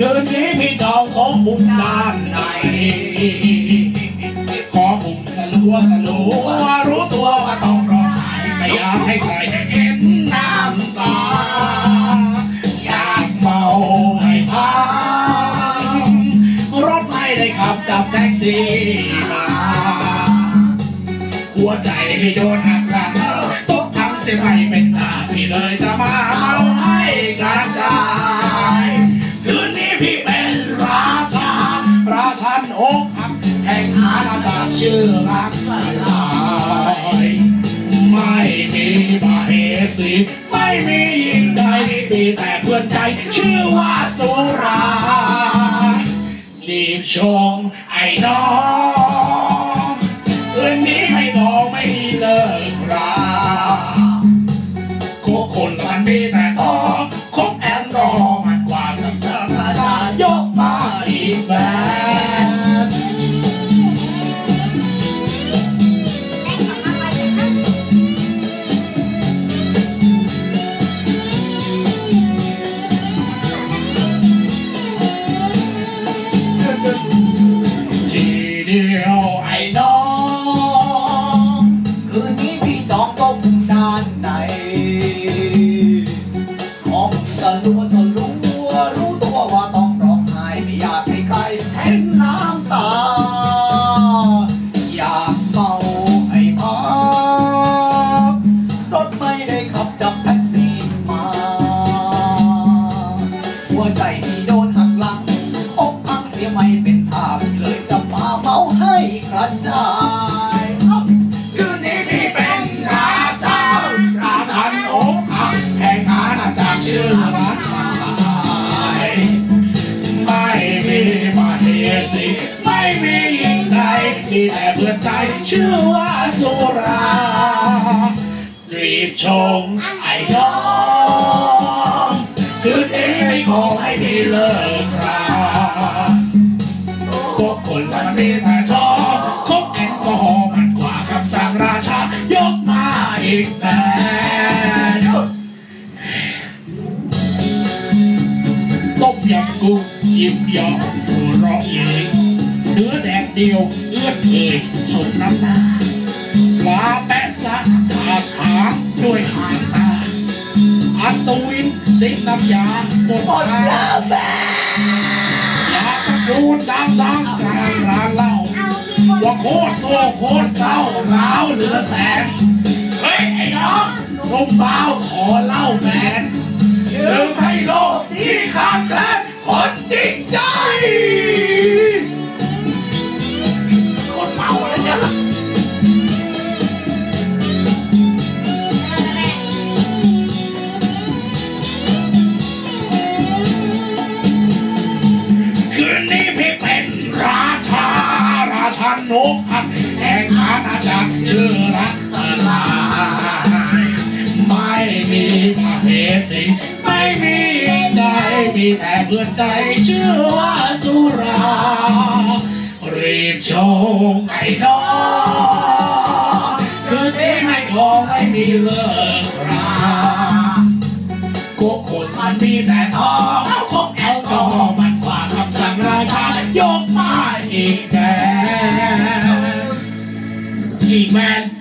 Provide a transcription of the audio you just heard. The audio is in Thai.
คืนนี้พี่จองของบุญด้านในขอบุญสลัวสลัวรู้ตัวว่าต้องร้องไห้ไม่อยากให้ใครเห็นน้ำตา อยากเมาให้พังรถไม่ได้ขับจับแท็กซี่มาหัวใจให้โดนหักหลังตกทั้งเสียไม่เป็นตาพี่เลยจะมาเมาให้กระจาย ชื่อรักสลายไม่มีมาเหสีไม่มียิงใดมีแต่เพื่อนใจ ชื่อว่าสุรารีบชงไอ้น้องคืนนี้ไอ้น้องไม่เลิก ของสลัวสลัวรู้ตัวว่าต้องร้องไห้ไม่อยากให้ใครเห็นน้ำตา อยากเมาให้พักรถไม่ได้ขับจับแท็กซี่มา หัวใจพี่โดนหักหลังอกพังเสียไม่เป็นท่าเลยจะมาเมาให้กระจาย มีแต่เพื่อนใจชื่อว่าสุรารีบชงไอ้น้องคืนนี้ไม่ขอให้พี่เลิกราพวกคนมันมีแต่ทองคบแอลกอฮอล์มันกว่าคำสั่งราชายกมาอีกแบนต้มยำกุ้งยิ้มหยอกหัวเราะเย้ เชื้อแดดเดียวเอื้อนเอ่ยสมน้ำหน้าปลาแปะซะขาขาด้วยหางตาอัศวินสิงน้ำยาหมดตาแล้วแม่อยากตะโกนดังกลางร้านเหล้าว่าโคตรโศกโคตรเศร้าร้าวเหลือแสน เฮ้ย ไอ้น้องลมเบาขอเล่าแมน ราชันนกหักแห่งอาณาจักรชื่อรักสลาย ไม่มีมาเหสีไม่มีใดมีแต่เพื่อนใจชื่อว่าสุรา รีบชงไอ้น้องคืนนี้ไม่ขอไม่มีเลิกรากุกคนมันมีแต่ทองคบแอลกอฮอล์มันกว่าคำสั่งราชายกมาอีกแนอีก man.